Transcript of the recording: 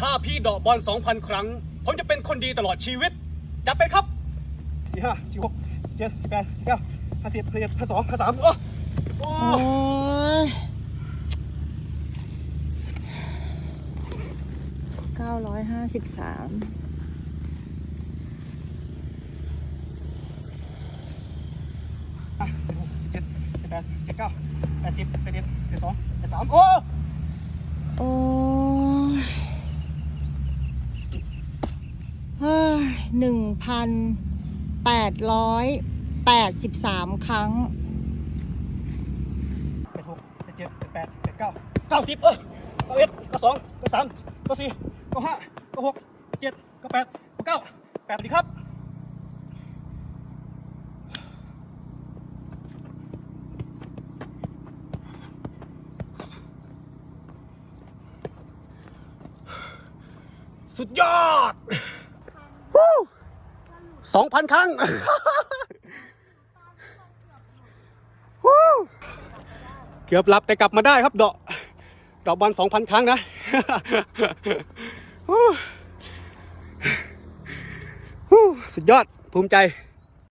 ถ้าพี่เดอกบอล2,000 ครั้ง ผมจะเป็นคนดีตลอดชีวิต จับไปครับ สี่ห้าสี่หกเจ็ดสิบแปดสิบเก้าห้าสิบห้าเอ็ดห้าสองห้าสามโอ้โอ้โอ้ยเก้าร้อยห้าสิบสามอะสิบหกสิบเจ็ดสิบแปดสิบเก้าแปดสิบแปดเอ็ดแปดสองแปดสามโอ้ โอ้ยเฮ้ย หนึ่งพันแปดร้อยแปดสิบสามครั้งแปดหกแปดเจ็ดแปดแปดแปดเก้าเก้าสิบเออเก้าเอ็ดเก้าสองเก้าสามเก้าสี่เก้าห้าเก้าหกเจ็ดเก้าแปดเก้าแปดสวัสดีครับสุดยอด สองพันครั้งเกือบหลับแต่กลับมาได้ครับเดอกดอกบอลสองพันครั้งนะสุดยอดภูมิใจ